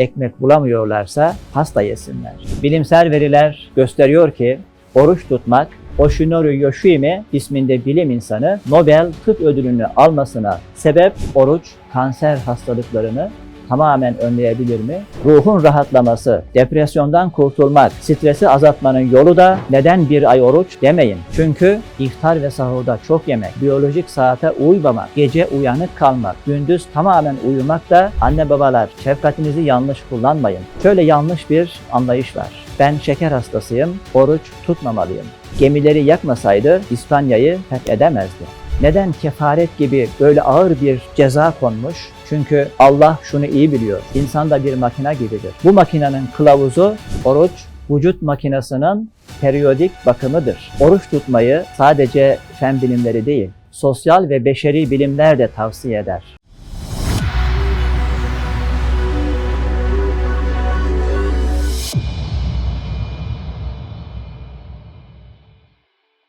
ekmek bulamıyorlarsa pasta yesinler. Bilimsel veriler gösteriyor ki oruç tutmak Oshinori Yoshimi isminde bilim insanı Nobel Tıp Ödülünü almasına sebep oruç kanser hastalıklarını tamamen önleyebilir mi? Ruhun rahatlaması, depresyondan kurtulmak, stresi azaltmanın yolu da neden bir ay oruç demeyin. Çünkü iftar ve sahurda çok yemek, biyolojik saate uymamak, gece uyanık kalmak, gündüz tamamen uyumak da anne babalar şefkatinizi yanlış kullanmayın. Şöyle yanlış bir anlayış var. Ben şeker hastasıyım, oruç tutmamalıyım. Gemileri yakmasaydı İspanya'yı fethedemezdi. Neden kefaret gibi böyle ağır bir ceza konmuş? Çünkü Allah şunu iyi biliyor. İnsan da bir makine gibidir. Bu makinenin kılavuzu oruç, vücut makinesinin periyodik bakımıdır. Oruç tutmayı sadece fen bilimleri değil, sosyal ve beşeri bilimler de tavsiye eder.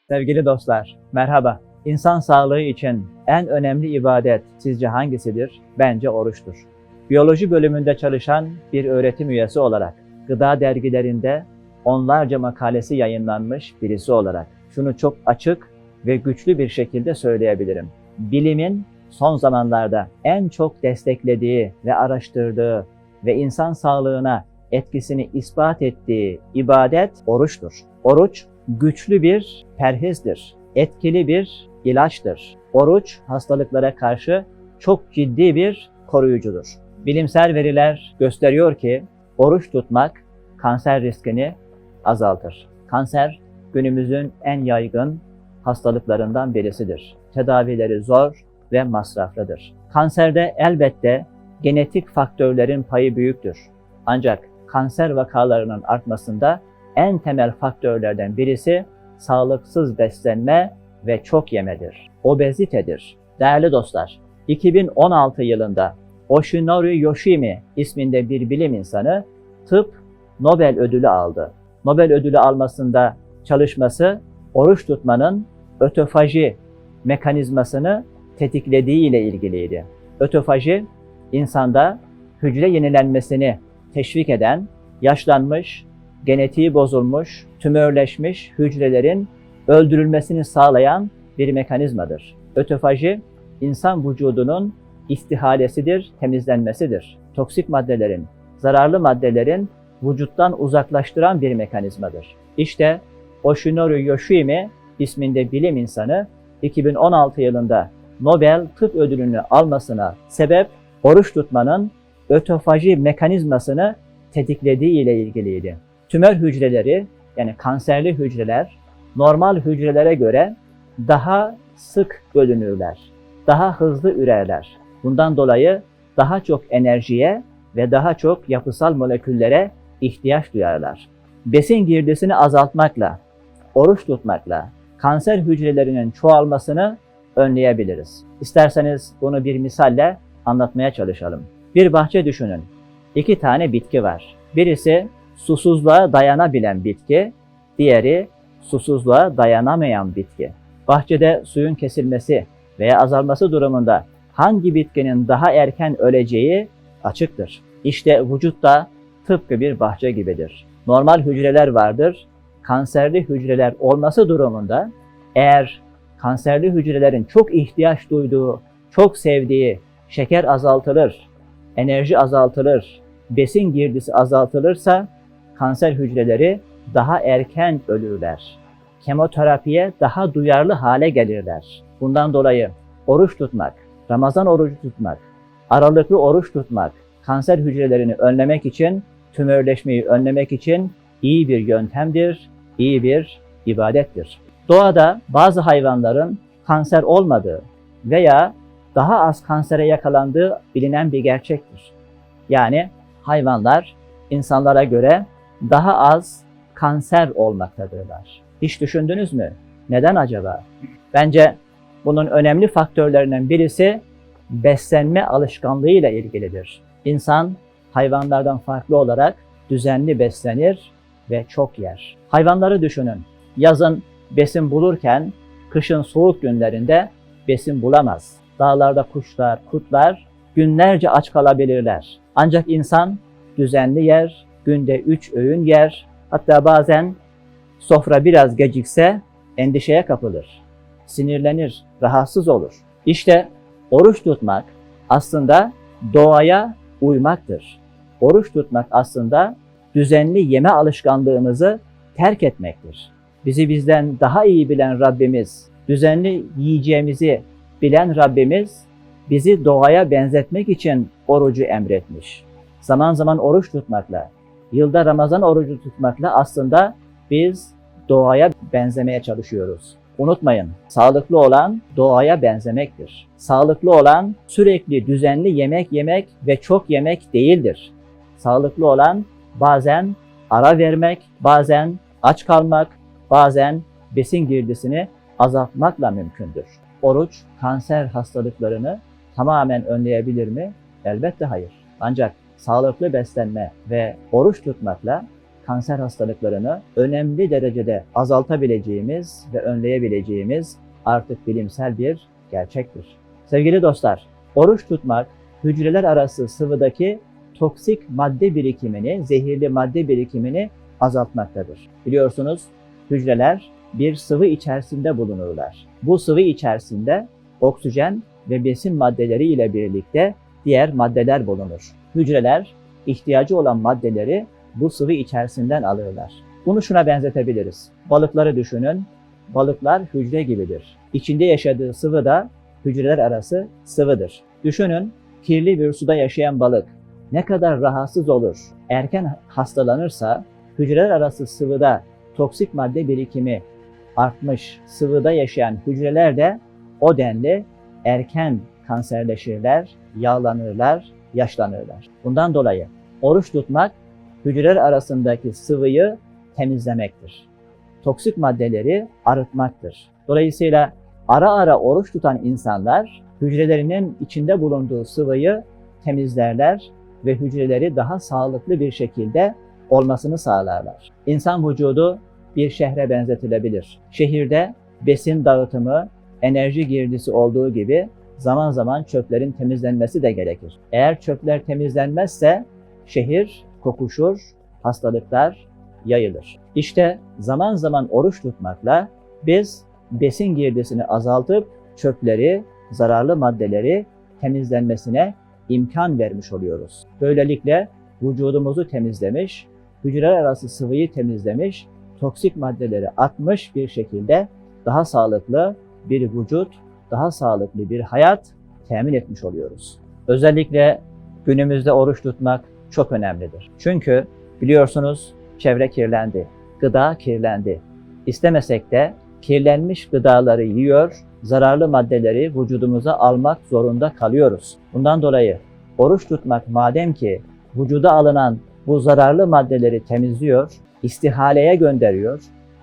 Sevgili dostlar, merhaba. İnsan sağlığı için en önemli ibadet sizce hangisidir? Bence oruçtur. Biyoloji bölümünde çalışan bir öğretim üyesi olarak, gıda dergilerinde onlarca makalesi yayınlanmış birisi olarak şunu çok açık ve güçlü bir şekilde söyleyebilirim. Bilimin son zamanlarda en çok desteklediği ve araştırdığı ve insan sağlığına etkisini ispat ettiği ibadet oruçtur. Oruç güçlü bir perhizdir, etkili bir ilaçtır. Oruç hastalıklara karşı çok ciddi bir koruyucudur. Bilimsel veriler gösteriyor ki oruç tutmak kanser riskini azaltır. Kanser günümüzün en yaygın hastalıklarından birisidir. Tedavileri zor ve masraflıdır. Kanserde elbette genetik faktörlerin payı büyüktür. Ancak kanser vakalarının artmasında en temel faktörlerden birisi sağlıksız beslenme ve çok yemedir. Obezitedir. Değerli dostlar, 2016 yılında Oshinori Yoshimi isminde bir bilim insanı tıp Nobel ödülü aldı. Nobel ödülü almasında çalışması oruç tutmanın ötofaji mekanizmasını tetiklediği ile ilgiliydi. Ötofaji insanda hücre yenilenmesini teşvik eden, yaşlanmış, genetiği bozulmuş, tümörleşmiş hücrelerin öldürülmesini sağlayan bir mekanizmadır. Ötofaji, insan vücudunun istihalesidir, temizlenmesidir. Toksik maddelerin, zararlı maddelerin vücuttan uzaklaştıran bir mekanizmadır. İşte Oshinori Yoshimi isminde bilim insanı 2016 yılında Nobel Tıp Ödülünü almasına sebep oruç tutmanın ötofaji mekanizmasını tetiklediği ile ilgiliydi. Tümör hücreleri yani kanserli hücreler normal hücrelere göre daha sık bölünürler, daha hızlı ürerler. Bundan dolayı daha çok enerjiye ve daha çok yapısal moleküllere ihtiyaç duyarlar. Besin girdisini azaltmakla, oruç tutmakla kanser hücrelerinin çoğalmasını önleyebiliriz. İsterseniz bunu bir misalle anlatmaya çalışalım. Bir bahçe düşünün. İki tane bitki var. Birisi susuzluğa dayanabilen bitki, diğeri susuzluğa dayanamayan bitki. Bahçede suyun kesilmesi veya azalması durumunda hangi bitkinin daha erken öleceği açıktır. İşte vücutta tıpkı bir bahçe gibidir. Normal hücreler vardır. Kanserli hücreler olması durumunda eğer kanserli hücrelerin çok ihtiyaç duyduğu, çok sevdiği şeker azaltılır, enerji azaltılır, besin girdisi azaltılırsa kanser hücreleri daha erken ölürler. Kemoterapiye daha duyarlı hale gelirler. Bundan dolayı oruç tutmak, Ramazan orucu tutmak, aralıklı oruç tutmak, kanser hücrelerini önlemek için, tümörleşmeyi önlemek için iyi bir yöntemdir, iyi bir ibadettir. Doğada bazı hayvanların kanser olmadığı veya daha az kansere yakalandığı bilinen bir gerçektir. Yani hayvanlar insanlara göre daha az kanser olmaktadırlar. Hiç düşündünüz mü? Neden acaba? Bence bunun önemli faktörlerinden birisi beslenme alışkanlığıyla ilgilidir. İnsan hayvanlardan farklı olarak düzenli beslenir ve çok yer. Hayvanları düşünün. Yazın besin bulurken kışın soğuk günlerinde besin bulamaz. Dağlarda kuşlar, kurtlar günlerce aç kalabilirler. Ancak insan düzenli yer, günde üç öğün yer, hatta bazen sofra biraz gecikse endişeye kapılır, sinirlenir, rahatsız olur. İşte oruç tutmak aslında doğaya uymaktır. Oruç tutmak aslında düzenli yeme alışkanlığımızı terk etmektir. Bizi bizden daha iyi bilen Rabbimiz, düzenli yiyeceğimizi bilen Rabbimiz bizi doğaya benzetmek için orucu emretmiş. Zaman zaman oruç tutmakla, yılda Ramazan orucu tutmakla aslında biz doğaya benzemeye çalışıyoruz. Unutmayın, sağlıklı olan doğaya benzemektir. Sağlıklı olan sürekli düzenli yemek yemek ve çok yemek değildir. Sağlıklı olan bazen ara vermek, bazen aç kalmak, bazen besin girdisini azaltmakla mümkündür. Oruç kanser hastalıklarını tamamen önleyebilir mi? Elbette hayır. Ancak sağlıklı beslenme ve oruç tutmakla kanser hastalıklarını önemli derecede azaltabileceğimiz ve önleyebileceğimiz artık bilimsel bir gerçektir. Sevgili dostlar, oruç tutmak hücreler arası sıvıdaki toksik madde birikimini, zehirli madde birikimini azaltmaktadır. Biliyorsunuz hücreler bir sıvı içerisinde bulunurlar. Bu sıvı içerisinde oksijen ve besin maddeleri ile birlikte diğer maddeler bulunur. Hücreler ihtiyacı olan maddeleri bu sıvı içerisinden alırlar. Bunu şuna benzetebiliriz. Balıkları düşünün. Balıklar hücre gibidir. İçinde yaşadığı sıvı da hücreler arası sıvıdır. Düşünün kirli bir suda yaşayan balık ne kadar rahatsız olur, erken hastalanırsa hücreler arası sıvıda toksik madde birikimi artmış sıvıda yaşayan hücreler de o denli erken kanserleşirler, yağlanırlar, yaşlanırlar. Bundan dolayı oruç tutmak hücreler arasındaki sıvıyı temizlemektir. Toksik maddeleri arıtmaktır. Dolayısıyla ara ara oruç tutan insanlar hücrelerinin içinde bulunduğu sıvıyı temizlerler ve hücreleri daha sağlıklı bir şekilde olmasını sağlarlar. İnsan vücudu bir şehre benzetilebilir. Şehirde besin dağıtımı, enerji girdisi olduğu gibi zaman zaman çöplerin temizlenmesi de gerekir. Eğer çöpler temizlenmezse şehir kokuşur, hastalıklar yayılır. İşte zaman zaman oruç tutmakla biz besin girdisini azaltıp çöpleri, zararlı maddeleri temizlenmesine imkan vermiş oluyoruz. Böylelikle vücudumuzu temizlemiş, hücreler arası sıvıyı temizlemiş, toksik maddeleri atmış bir şekilde daha sağlıklı bir vücut, daha sağlıklı bir hayat temin etmiş oluyoruz. Özellikle günümüzde oruç tutmak çok önemlidir. Çünkü biliyorsunuz çevre kirlendi, gıda kirlendi. İstemesek de kirlenmiş gıdaları yiyor, zararlı maddeleri vücudumuza almak zorunda kalıyoruz. Bundan dolayı oruç tutmak madem ki vücuda alınan bu zararlı maddeleri temizliyor, istihaleye gönderiyor.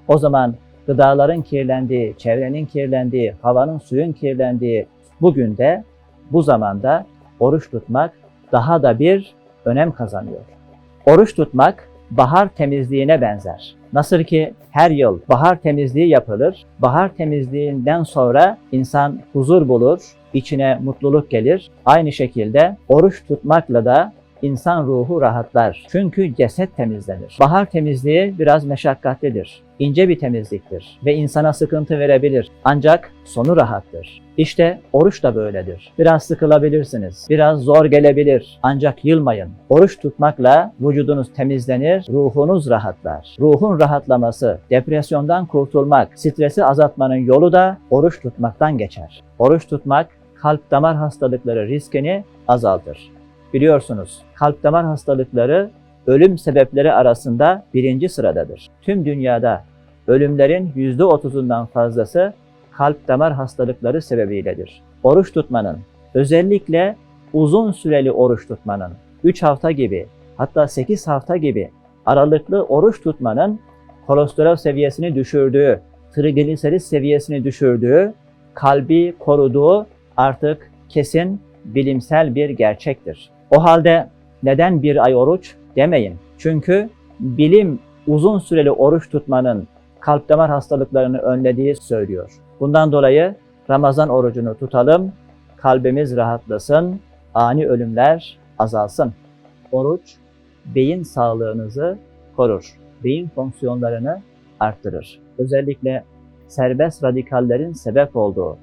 O zaman gıdaların kirlendiği, çevrenin kirlendiği, havanın suyun kirlendiği bugün de bu zamanda oruç tutmak daha da bir önem kazanıyor. Oruç tutmak bahar temizliğine benzer. Nasıl ki her yıl bahar temizliği yapılır, bahar temizliğinden sonra insan huzur bulur, içine mutluluk gelir. Aynı şekilde oruç tutmakla da insan ruhu rahatlar. Çünkü ceset temizlenir. Bahar temizliği biraz meşakkatlidir. İnce bir temizliktir ve insana sıkıntı verebilir. Ancak sonu rahattır. İşte oruç da böyledir. Biraz sıkılabilirsiniz, biraz zor gelebilir. Ancak yılmayın. Oruç tutmakla vücudunuz temizlenir, ruhunuz rahatlar. Ruhun rahatlaması, depresyondan kurtulmak, stresi azaltmanın yolu da oruç tutmaktan geçer. Oruç tutmak kalp damar hastalıkları riskini azaltır. Biliyorsunuz kalp damar hastalıkları ölüm sebepleri arasında birinci sıradadır. Tüm dünyada ölümlerin %30'undan fazlası kalp damar hastalıkları sebebiyledir. Oruç tutmanın, özellikle uzun süreli oruç tutmanın, 3 hafta gibi hatta 8 hafta gibi aralıklı oruç tutmanın kolesterol seviyesini düşürdüğü, trigliserit seviyesini düşürdüğü, kalbi koruduğu artık kesin bilimsel bir gerçektir. O halde neden bir ay oruç demeyin. Çünkü bilim uzun süreli oruç tutmanın kalp damar hastalıklarını önlediği söylüyor. Bundan dolayı Ramazan orucunu tutalım, kalbimiz rahatlasın, ani ölümler azalsın. Oruç beyin sağlığınızı korur. Beyin fonksiyonlarını arttırır. Özellikle serbest radikallerin sebep olduğu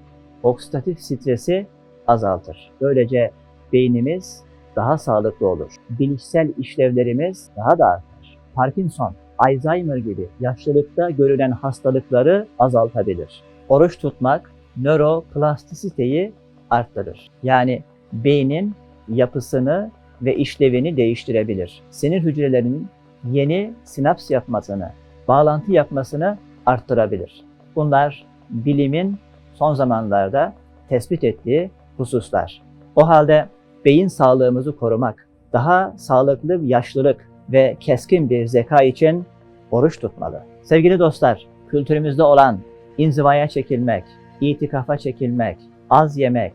oksidatif stresi azaltır. Böylece beynimiz daha sağlıklı olur. Bilişsel işlevlerimiz daha da artar. Parkinson, Alzheimer gibi yaşlılıkta görülen hastalıkları azaltabilir. Oruç tutmak nöroplastisiteyi arttırır. Yani beynin yapısını ve işlevini değiştirebilir. Sinir hücrelerinin yeni sinaps yapmasını, bağlantı yapmasını arttırabilir. Bunlar bilimin son zamanlarda tespit ettiği hususlar. O halde beyin sağlığımızı korumak, daha sağlıklı bir yaşlılık ve keskin bir zeka için oruç tutmalı. Sevgili dostlar, kültürümüzde olan inzivaya çekilmek, itikafa çekilmek, az yemek,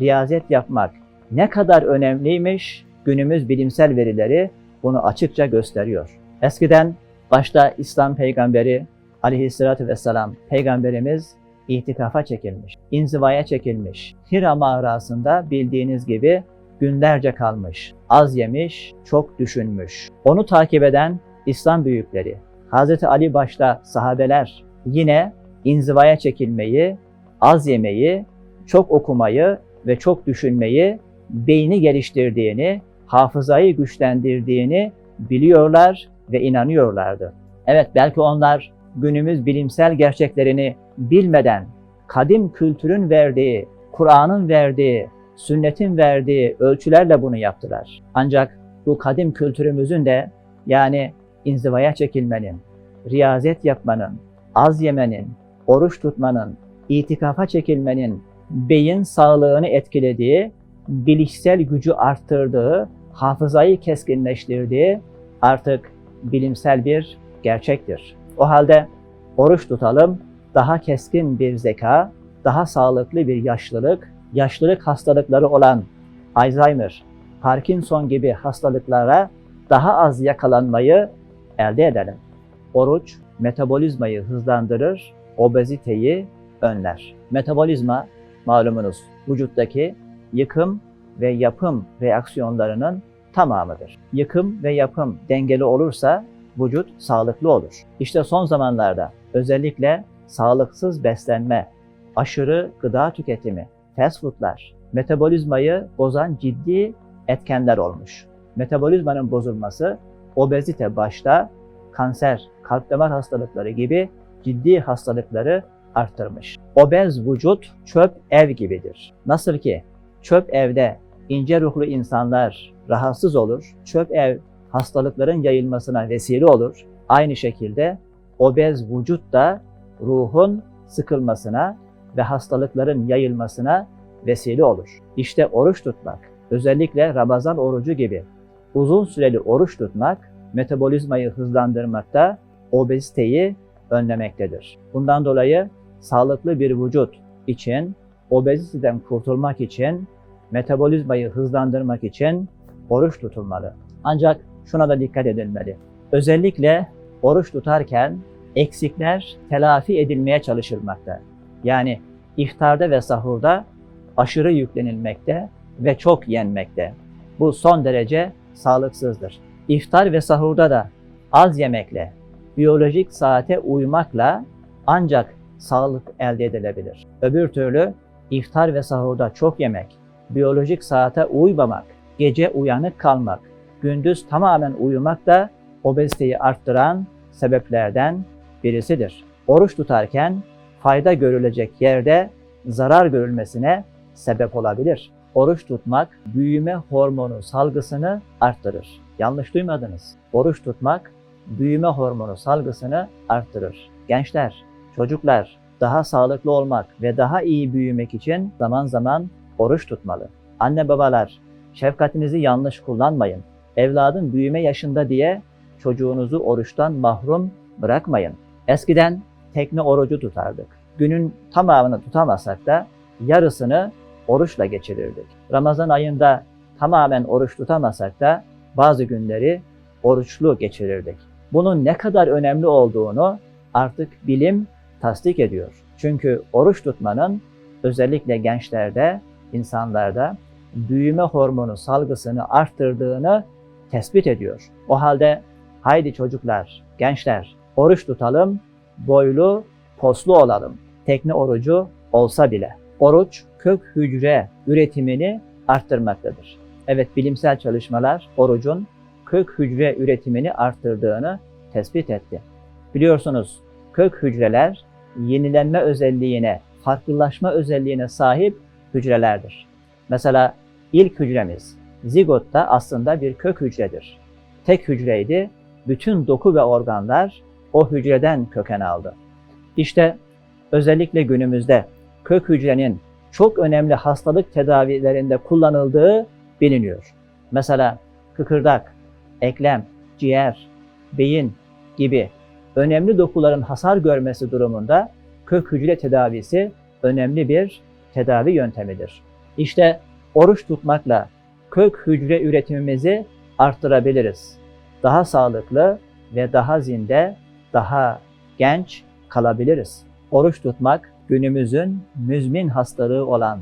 riyazet yapmak ne kadar önemliymiş günümüz bilimsel verileri bunu açıkça gösteriyor. Eskiden başta İslam peygamberi aleyhissalatü vesselam peygamberimiz itikafa çekilmiş, inzivaya çekilmiş. Hira mağarasında bildiğiniz gibi günlerce kalmış, az yemiş, çok düşünmüş. Onu takip eden İslam büyükleri, Hz. Ali başta sahabeler yine inzivaya çekilmeyi, az yemeyi, çok okumayı ve çok düşünmeyi beyni geliştirdiğini, hafızayı güçlendirdiğini biliyorlar ve inanıyorlardı. Evet belki onlar günümüz bilimsel gerçeklerini bilmeden kadim kültürün verdiği, Kur'an'ın verdiği, sünnetin verdiği ölçülerle bunu yaptılar. Ancak bu kadim kültürümüzün de yani inzivaya çekilmenin, riyazet yapmanın, az yemenin, oruç tutmanın, itikafa çekilmenin beyin sağlığını etkilediği, bilişsel gücü arttırdığı, hafızayı keskinleştirdiği artık bilimsel bir gerçektir. O halde oruç tutalım, daha keskin bir zeka, daha sağlıklı bir yaşlılık, yaşlılık hastalıkları olan Alzheimer, Parkinson gibi hastalıklara daha az yakalanmayı elde edelim. Oruç metabolizmayı hızlandırır, obeziteyi önler. Metabolizma malumunuz vücuttaki yıkım ve yapım reaksiyonlarının tamamıdır. Yıkım ve yapım dengeli olursa vücut sağlıklı olur. İşte son zamanlarda özellikle sağlıksız beslenme, aşırı gıda tüketimi, fast foodlar, metabolizmayı bozan ciddi etkenler olmuş. Metabolizmanın bozulması obezite başta kanser, kalp damar hastalıkları gibi ciddi hastalıkları arttırmış. Obez vücut çöp ev gibidir. Nasıl ki çöp evde ince ruhlu insanlar rahatsız olur, çöp ev hastalıkların yayılmasına vesile olur. Aynı şekilde obez vücut da ruhun sıkılmasına ve hastalıkların yayılmasına vesile olur. İşte oruç tutmak, özellikle Ramazan orucu gibi uzun süreli oruç tutmak metabolizmayı hızlandırmakta, obeziteyi önlemektedir. Bundan dolayı sağlıklı bir vücut için, obeziteden kurtulmak için, metabolizmayı hızlandırmak için oruç tutulmalı. Ancak şuna da dikkat edilmeli. Özellikle oruç tutarken eksikler telafi edilmeye çalışılmakta. Yani iftarda ve sahurda aşırı yüklenilmekte ve çok yenmekte. Bu son derece sağlıksızdır. İftar ve sahurda da az yemekle, biyolojik saate uymakla ancak sağlık elde edilebilir. Öbür türlü iftar ve sahurda çok yemek, biyolojik saate uymamak, gece uyanık kalmak, gündüz tamamen uyumak da obeziteyi arttıran sebeplerden birisidir. Oruç tutarken fayda görülecek yerde zarar görülmesine sebep olabilir. Oruç tutmak büyüme hormonu salgısını arttırır. Yanlış duymadınız. Oruç tutmak büyüme hormonu salgısını arttırır. Gençler, çocuklar daha sağlıklı olmak ve daha iyi büyümek için zaman zaman oruç tutmalı. Anne babalar, şefkatinizi yanlış kullanmayın. Evladın büyüme yaşında diye çocuğunuzu oruçtan mahrum bırakmayın. Eskiden tekne orucu tutardık. Günün tamamını tutamazsak da yarısını oruçla geçirirdik. Ramazan ayında tamamen oruç tutamasak da bazı günleri oruçlu geçirirdik. Bunun ne kadar önemli olduğunu artık bilim tasdik ediyor. Çünkü oruç tutmanın özellikle gençlerde, insanlarda büyüme hormonu salgısını arttırdığını tespit ediyor. O halde haydi çocuklar, gençler oruç tutalım, boylu, poslu olalım. Tekne orucu olsa bile. Oruç kök hücre üretimini arttırmaktadır. Evet bilimsel çalışmalar orucun kök hücre üretimini arttırdığını tespit etti. Biliyorsunuz kök hücreler yenilenme özelliğine, farklılaşma özelliğine sahip hücrelerdir. Mesela ilk hücremiz zigotta aslında bir kök hücredir. Tek hücreydi, bütün doku ve organlar o hücreden köken aldı. İşte özellikle günümüzde kök hücrenin çok önemli hastalık tedavilerinde kullanıldığı biliniyor. Mesela kıkırdak, eklem, ciğer, beyin gibi önemli dokuların hasar görmesi durumunda kök hücre tedavisi önemli bir tedavi yöntemidir. İşte oruç tutmakla kök hücre üretimimizi arttırabiliriz. Daha sağlıklı ve daha zinde, daha genç kalabiliriz. Oruç tutmak günümüzün müzmin hastalığı olan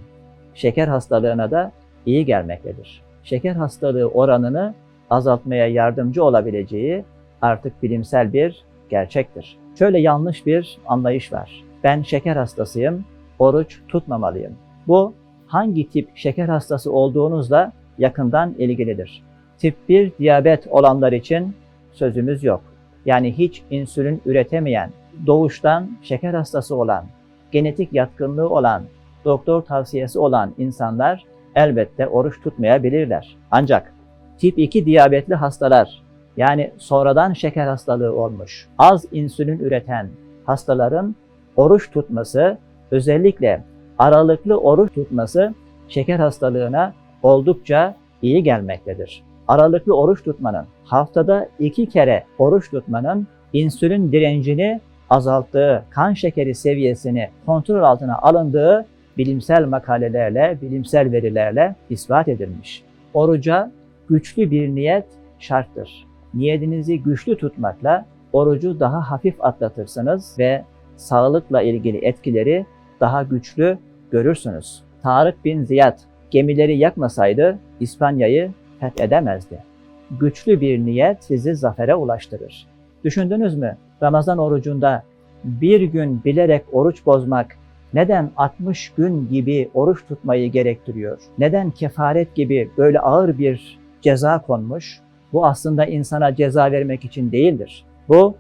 şeker hastalığına da iyi gelmektedir. Şeker hastalığı oranını azaltmaya yardımcı olabileceği artık bilimsel bir gerçektir. Şöyle yanlış bir anlayış var. Ben şeker hastasıyım, oruç tutmamalıyım. Bu hangi tip şeker hastası olduğunuzla yakından ilgilidir. Tip 1 diyabet olanlar için sözümüz yok. Yani hiç insülin üretemeyen, doğuştan şeker hastası olan, genetik yatkınlığı olan, doktor tavsiyesi olan insanlar elbette oruç tutmayabilirler. Ancak tip 2 diyabetli hastalar yani sonradan şeker hastalığı olmuş, az insülin üreten hastaların oruç tutması, özellikle aralıklı oruç tutması şeker hastalığına oldukça iyi gelmektedir. Aralıklı oruç tutmanın, haftada iki kere oruç tutmanın insülin direncini azalttığı, kan şekeri seviyesini kontrol altına alındığı bilimsel makalelerle, bilimsel verilerle ispat edilmiş. Oruca güçlü bir niyet şarttır. Niyetinizi güçlü tutmakla orucu daha hafif atlatırsınız ve sağlıkla ilgili etkileri daha güçlü görürsünüz. Tarık bin Ziyad gemileri yakmasaydı İspanya'yı fethedemezdi. Güçlü bir niyet sizi zafere ulaştırır. Düşündünüz mü? Ramazan orucunda bir gün bilerek oruç bozmak neden 60 gün gibi oruç tutmayı gerektiriyor? Neden kefaret gibi böyle ağır bir ceza konmuş? Bu aslında insana ceza vermek için değildir. Bu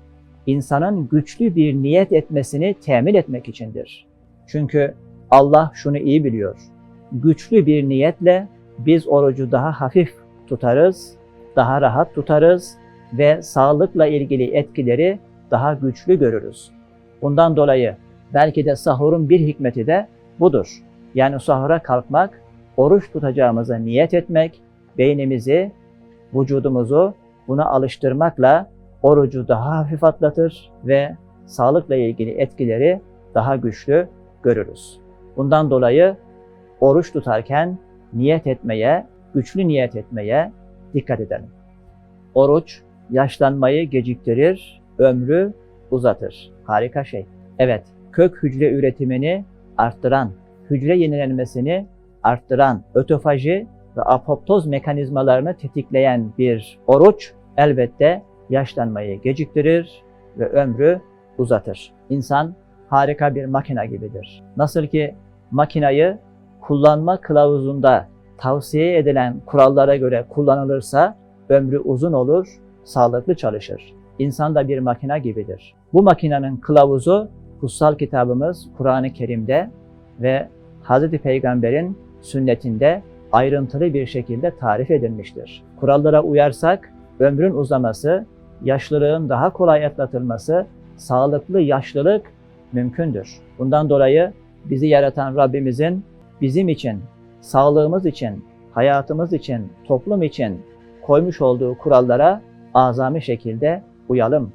insanın güçlü bir niyet etmesini temin etmek içindir. Çünkü Allah şunu iyi biliyor. Güçlü bir niyetle biz orucu daha hafif tutarız, daha rahat tutarız ve sağlıkla ilgili etkileri daha güçlü görürüz. Bundan dolayı belki de sahurun bir hikmeti de budur. Yani sahura kalkmak, oruç tutacağımıza niyet etmek, beynimizi, vücudumuzu buna alıştırmakla orucu daha hafif atlatır ve sağlıkla ilgili etkileri daha güçlü görürüz. Bundan dolayı oruç tutarken niyet etmeye, güçlü niyet etmeye dikkat edelim. Oruç yaşlanmayı geciktirir, ömrü uzatır. Harika şey. Evet, kök hücre üretimini arttıran, hücre yenilenmesini arttıran, ötofaji ve apoptoz mekanizmalarını tetikleyen bir oruç elbette yaşlanmayı geciktirir ve ömrü uzatır. İnsan harika bir makina gibidir. Nasıl ki makinayı kullanma kılavuzunda tavsiye edilen kurallara göre kullanılırsa ömrü uzun olur, sağlıklı çalışır. İnsan da bir makina gibidir. Bu makinenin kılavuzu kutsal kitabımız Kur'an-ı Kerim'de ve Hz. Peygamber'in sünnetinde ayrıntılı bir şekilde tarif edilmiştir. Kurallara uyarsak ömrün uzaması, yaşlılığın daha kolay atlatılması, sağlıklı yaşlılık mümkündür. Bundan dolayı bizi yaratan Rabbimizin bizim için, sağlığımız için, hayatımız için, toplum için koymuş olduğu kurallara azami şekilde uyalım.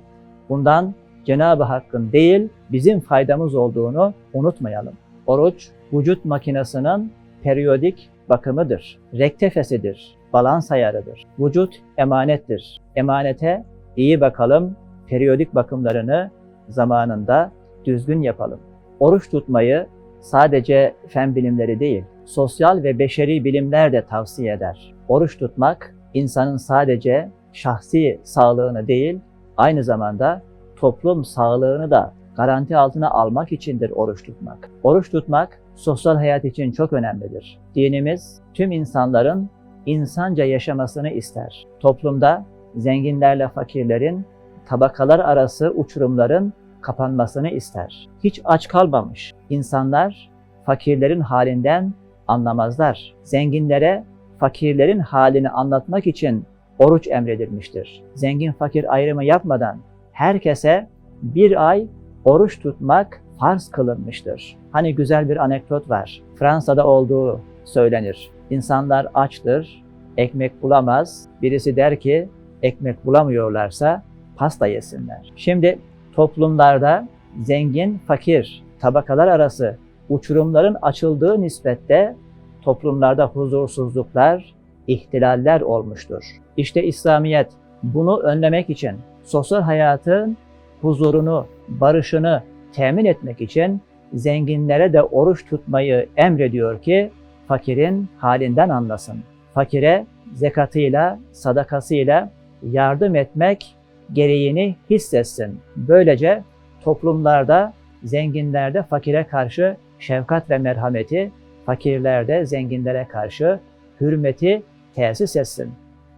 Bundan Cenab-ı Hakk'ın değil, bizim faydamız olduğunu unutmayalım. Oruç, vücut makinesinin periyodik bakımıdır, rektefesidir, balans ayarıdır. Vücut emanettir. Emanete iyi bakalım, periyodik bakımlarını zamanında düzgün yapalım. Oruç tutmayı sadece fen bilimleri değil, sosyal ve beşeri bilimler de tavsiye eder. Oruç tutmak insanın sadece şahsi sağlığını değil, aynı zamanda toplum sağlığını da garanti altına almak içindir oruç tutmak. Oruç tutmak sosyal hayat için çok önemlidir. Dinimiz tüm insanların insanca yaşamasını ister. Toplumda zenginlerle fakirlerin, tabakalar arası uçurumların kapanmasını ister. Hiç aç kalmamış. İnsanlar fakirlerin halinden anlamazlar. Zenginlere fakirlerin halini anlatmak için oruç emredilmiştir. Zengin fakir ayrımı yapmadan herkese bir ay oruç tutmak farz kılınmıştır. Hani güzel bir anekdot var. Fransa'da olduğu söylenir. İnsanlar açtır, ekmek bulamaz. Birisi der ki ekmek bulamıyorlarsa pasta yesinler. Şimdi toplumlarda zengin, fakir, tabakalar arası uçurumların açıldığı nispette toplumlarda huzursuzluklar, ihtilaller olmuştur. İşte İslamiyet bunu önlemek için sosyal hayatın huzurunu, barışını temin etmek için zenginlere de oruç tutmayı emrediyor ki fakirin halinden anlasın. Fakire zekatıyla, sadakasıyla yardım etmek gereğini hissetsin. Böylece toplumlarda zenginlerde fakire karşı şefkat ve merhameti, fakirlerde zenginlere karşı hürmeti tesis etsin.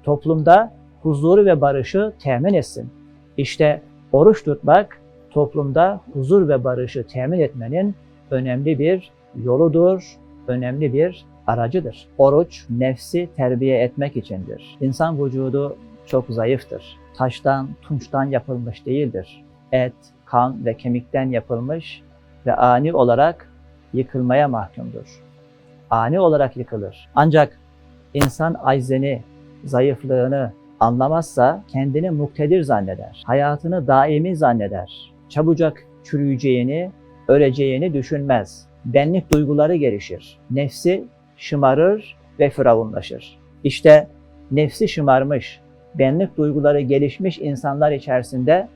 Toplumda huzuru ve barışı temin etsin. İşte oruç tutmak toplumda huzur ve barışı temin etmenin önemli bir yoludur, önemli bir aracıdır. Oruç nefsi terbiye etmek içindir. İnsan vücudu çok zayıftır. Taştan, tunçtan yapılmış değildir. Et, kan ve kemikten yapılmış ve ani olarak yıkılmaya mahkumdur. Ani olarak yıkılır. Ancak insan aczini, zayıflığını anlamazsa kendini muktedir zanneder. Hayatını daimi zanneder. Çabucak çürüyeceğini, öleceğini düşünmez. Benlik duyguları gelişir. Nefsi şımarır ve firavunlaşır. İşte nefsi şımarmış, benlik duyguları gelişmiş insanlar içerisinde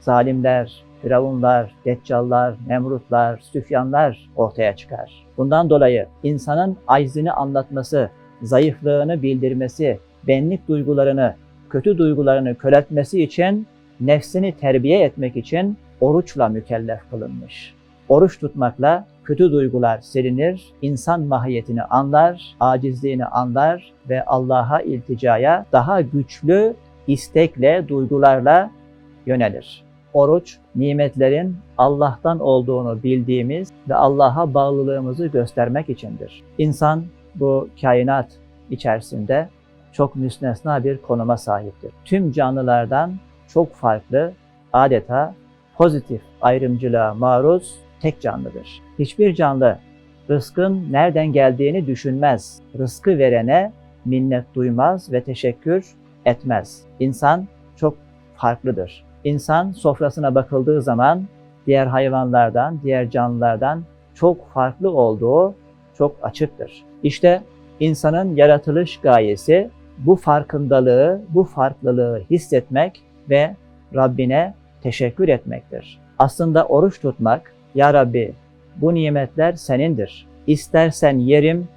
zalimler, firavunlar, deccallar, nemrutlar, süfyanlar ortaya çıkar. Bundan dolayı insanın aczini anlatması, zayıflığını bildirmesi, benlik duygularını, kötü duygularını köreltmesi için, nefsini terbiye etmek için oruçla mükellef kılınmış. Oruç tutmakla kötü duygular silinir, insan mahiyetini anlar, acizliğini anlar ve Allah'a ilticaya daha güçlü istekle, duygularla yönelir. Oruç, nimetlerin Allah'tan olduğunu bildiğimiz ve Allah'a bağlılığımızı göstermek içindir. İnsan bu kainat içerisinde çok müstesna bir konuma sahiptir. Tüm canlılardan çok farklı, adeta pozitif ayrımcılığa maruz tek canlıdır. Hiçbir canlı rızkın nereden geldiğini düşünmez. Rızkı verene minnet duymaz ve teşekkür etmez. İnsan çok farklıdır. İnsan sofrasına bakıldığı zaman diğer hayvanlardan, diğer canlılardan çok farklı olduğu çok açıktır. İşte insanın yaratılış gayesi bu farkındalığı, bu farklılığı hissetmek ve Rabbine teşekkür etmektir. Aslında oruç tutmak, Ya Rabbi bu nimetler senindir. İstersen yerim,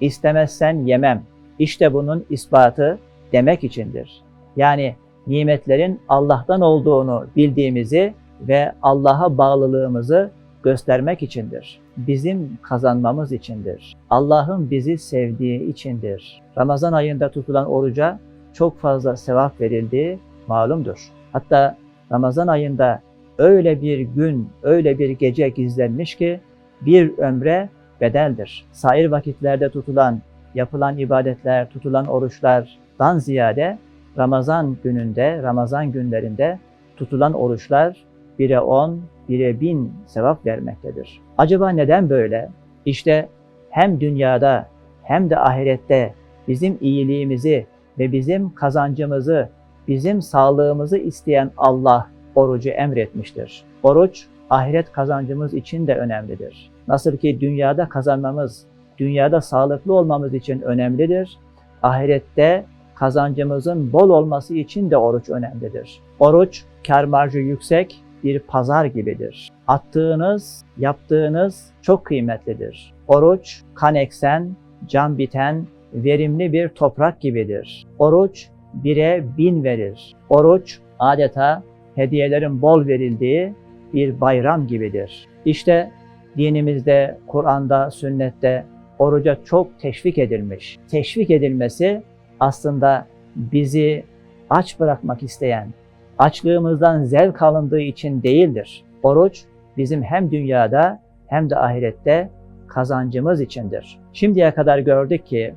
istemezsen yemem. İşte bunun ispatı demek içindir. Yani nimetlerin Allah'tan olduğunu bildiğimizi ve Allah'a bağlılığımızı göstermek içindir. Bizim kazanmamız içindir. Allah'ın bizi sevdiği içindir. Ramazan ayında tutulan oruca çok fazla sevap verildiği malumdur. Hatta Ramazan ayında öyle bir gün, öyle bir gece gizlenmiş ki bir ömre bedeldir. Sair vakitlerde tutulan, yapılan ibadetler, tutulan oruçlardan ziyade Ramazan gününde, Ramazan günlerinde tutulan oruçlar bire on, bire bin sevap vermektedir. Acaba neden böyle? İşte hem dünyada hem de ahirette bizim iyiliğimizi ve bizim kazancımızı, bizim sağlığımızı isteyen Allah orucu emretmiştir. Oruç ahiret kazancımız için de önemlidir. Nasıl ki dünyada kazanmamız, dünyada sağlıklı olmamız için önemlidir. Ahirette kazancımızın bol olması için de oruç önemlidir. Oruç kar marjı yüksek bir pazar gibidir. Attığınız, yaptığınız çok kıymetlidir. Oruç kan eksen, can biten verimli bir toprak gibidir. Oruç bire bin verir. Oruç adeta hediyelerin bol verildiği bir bayram gibidir. İşte dinimizde, Kur'an'da, sünnette oruca çok teşvik edilmiş. Teşvik edilmesi aslında bizi aç bırakmak isteyen, açlığımızdan zevk alındığı için değildir. Oruç bizim hem dünyada hem de ahirette kazancımız içindir. Şimdiye kadar gördük ki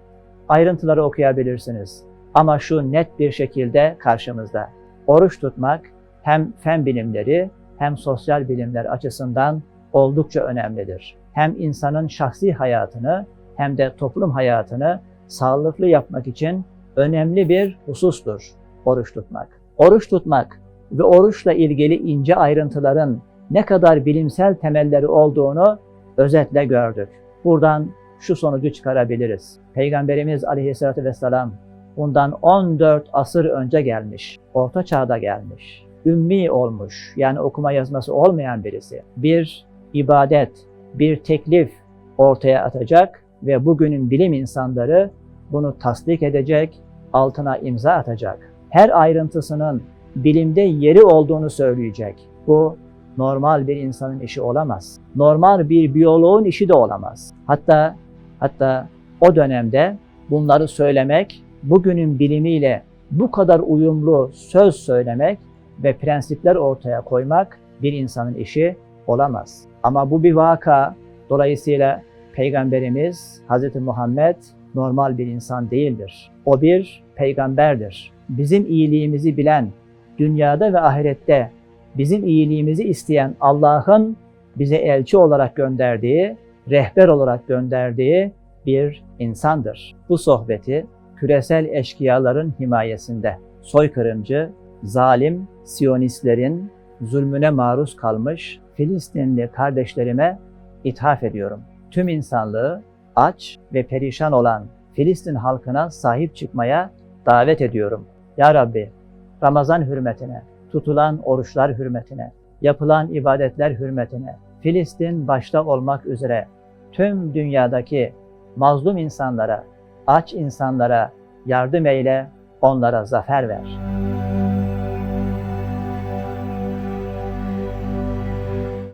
ayrıntıları okuyabilirsiniz. Ama şu net bir şekilde karşımızda. Oruç tutmak hem fen bilimleri hem sosyal bilimler açısından oldukça önemlidir. Hem insanın şahsi hayatını hem de toplum hayatını sağlıklı yapmak için önemli bir husustur oruç tutmak. Oruç tutmak ve oruçla ilgili ince ayrıntıların ne kadar bilimsel temelleri olduğunu özetle gördük. Buradan şu sonucu çıkarabiliriz. Peygamberimiz aleyhissalatü vesselam bundan 14 asır önce gelmiş, orta çağda gelmiş, ümmi olmuş yani okuma yazması olmayan birisi. Bir ibadet, bir teklif ortaya atacak ve bugünün bilim insanları bunu tasdik edecek, altına imza atacak. Her ayrıntısının bilimde yeri olduğunu söyleyecek. Bu normal bir insanın işi olamaz. Normal bir biyoloğun işi de olamaz. Hatta hatta o dönemde bunları söylemek, bugünün bilimiyle bu kadar uyumlu söz söylemek ve prensipler ortaya koymak bir insanın işi olamaz. Ama bu bir vaka. Dolayısıyla Peygamberimiz Hz. Muhammed normal bir insan değildir. O bir peygamberdir. Bizim iyiliğimizi bilen, dünyada ve ahirette bizim iyiliğimizi isteyen Allah'ın bize elçi olarak gönderdiği, rehber olarak gönderdiği bir insandır. Bu sohbeti küresel eşkıyaların himayesinde soykırımcı, zalim, siyonistlerin zulmüne maruz kalmış Filistinli kardeşlerime ithaf ediyorum. Tüm insanlığı aç ve perişan olan Filistin halkına sahip çıkmaya davet ediyorum. Ya Rabbi, Ramazan hürmetine, tutulan oruçlar hürmetine, yapılan ibadetler hürmetine, Filistin başta olmak üzere tüm dünyadaki mazlum insanlara, aç insanlara yardım eyle, onlara zafer ver.''